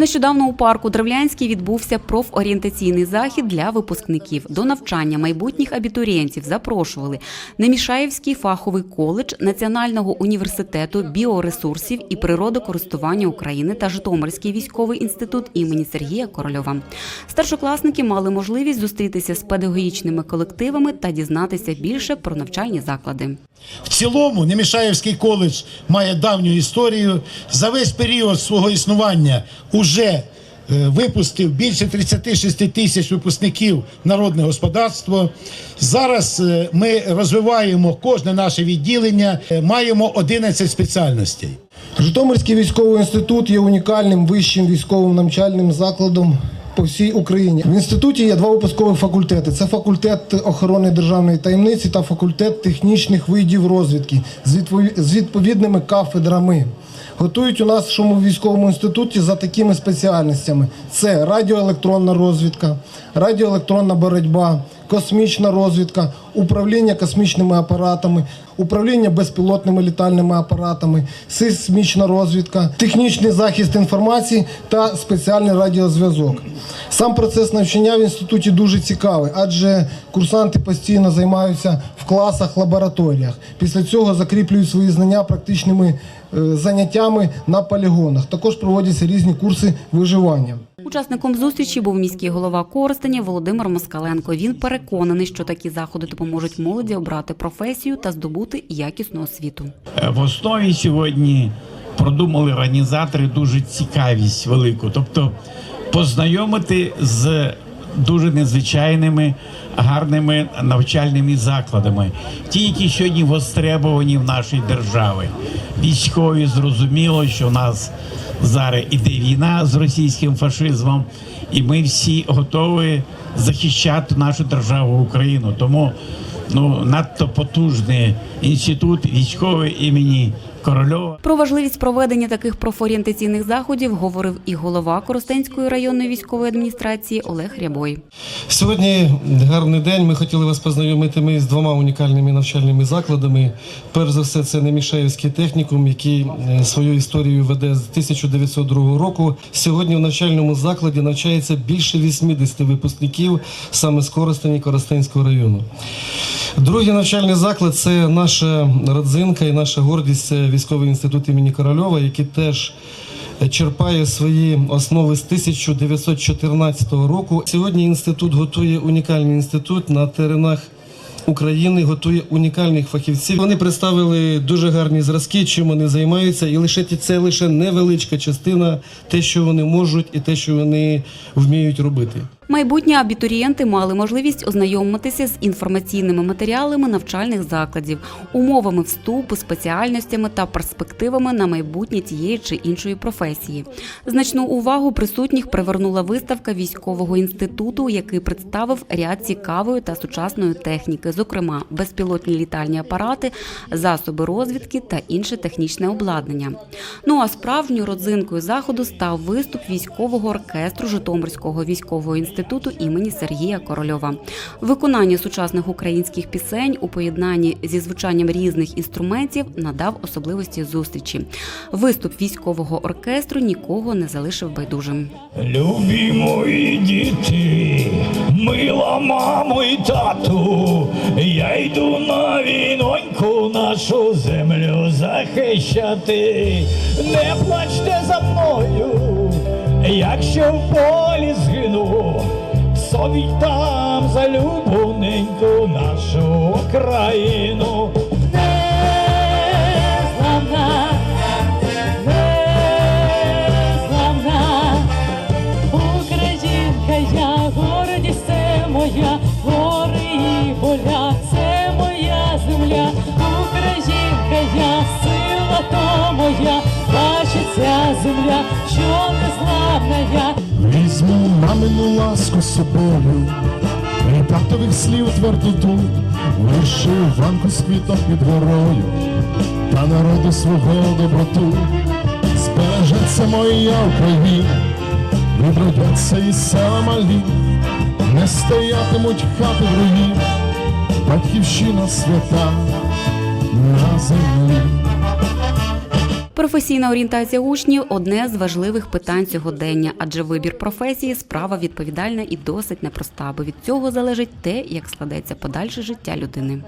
Нещодавно у парку Древлянський відбувся профорієнтаційний захід для випускників. До навчання майбутніх абітурієнтів запрошували Немішаєвський фаховий коледж Національного університету біоресурсів і природокористування України та Житомирський військовий інститут імені Сергія Корольова. Старшокласники мали можливість зустрітися з педагогічними колективами та дізнатися більше про навчальні заклади. В цілому Немішаєвський коледж має давню історію. За весь період свого існування уже е, випустив більше 36 тисяч випускників народне господарство. Зараз е, ми розвиваємо кожне наше відділення, е, маємо 11 спеціальностей. Житомирський військовий інститут є унікальним вищим військовим навчальним закладом по всій Україні. В інституті є два випускових факультети: це факультет охорони державної таємниці та факультет технічних видів розвідки з відповідними кафедрами. Готують у нашому військовому інституті за такими спеціальностями: це радіоелектронна розвідка, радіоелектронна боротьба, космічна розвідка, управління космічними апаратами, управління безпілотними літальними апаратами, сейсмічна розвідка, технічний захист інформації та спеціальний радіозв'язок. Сам процес навчання в інституті дуже цікавий, адже курсанти постійно займаються в класах, лабораторіях. Після цього закріплюють свої знання практичними е, заняттями на полігонах. Також проводяться різні курси виживання. Учасником зустрічі був міський голова Коростеня Володимир Москаленко. Він переконаний, що такі заходи допоможуть молоді обрати професію та здобути якісну освіту. Е, В основі сьогодні продумали організатори дуже цікавість велику, тобто познайомити з дуже незвичайними гарними навчальними закладами, ті, які сьогодні востребовані в нашій державі. Військові зрозуміло, що в нас зараз іде війна з російським фашизмом, і ми всі готові захищати нашу державу Україну. Тому ну надто потужний інститут військовий імені Корольова. Про важливість проведення таких профорієнтаційних заходів говорив і голова Коростенської районної військової адміністрації Олег Рябой. Сьогодні гарний день. Ми хотіли вас познайомити з двома унікальними навчальними закладами. Перш за все, це Немішаєвський технікум, який е, свою історію веде з 1902 року. Сьогодні в навчальному закладі навчається більше 80 випускників саме з Коростені Коростенського району. Другий навчальний заклад це наша родзинка і наша гордість військовий інститут імені Корольова, який теж черпає свої основи з 1914 року. Сьогодні інститут готує унікальний інститут на теренах. України готує унікальних фахівців. Вони представили дуже гарні зразки, чим вони займаються, і лише це лише невеличка частина, те, що вони можуть, і те, що вони вміють робити. Майбутні абітурієнти мали можливість ознайомитися з інформаційними матеріалами навчальних закладів, умовами вступу, спеціальностями та перспективами на майбутнє тієї чи іншої професії. Значну увагу присутніх привернула виставка військового інституту, який представив ряд цікавої та сучасної техніки, зокрема безпілотні літальні апарати, засоби розвідки та інше технічне обладнання. Ну а справжньою родзинкою заходу став виступ військового оркестру Житомирського військового інституту імені Сергія Корольова. Виконання сучасних українських пісень у поєднанні зі звучанням різних інструментів надав особливості зустрічі. Виступ військового оркестру нікого не залишив байдужим. Любі мої діти, мила мамо і тату, я йду на війноньку нашу землю захищати. Не плачте за мною, якщо в полі згину, собі там за любоненьку нашу країну. Незламна, незламна, Українка я, гордість це моя, гори і це моя земля, Українка я, сила то моя, бачиться земля, що незламна я. Візьму мамину ласку собою, і татових слів твердоту, вишиванку з квіток під горою, та народу свого доброту, збережеться моя Україна, відродяться і села малі, не стоятимуть хати в руїн, батьківщина свята на землі. Професійна орієнтація учнів одне з важливих питань сьогодення, адже вибір професії справа відповідальна і досить непроста, бо від цього залежить те, як складеться подальше життя людини.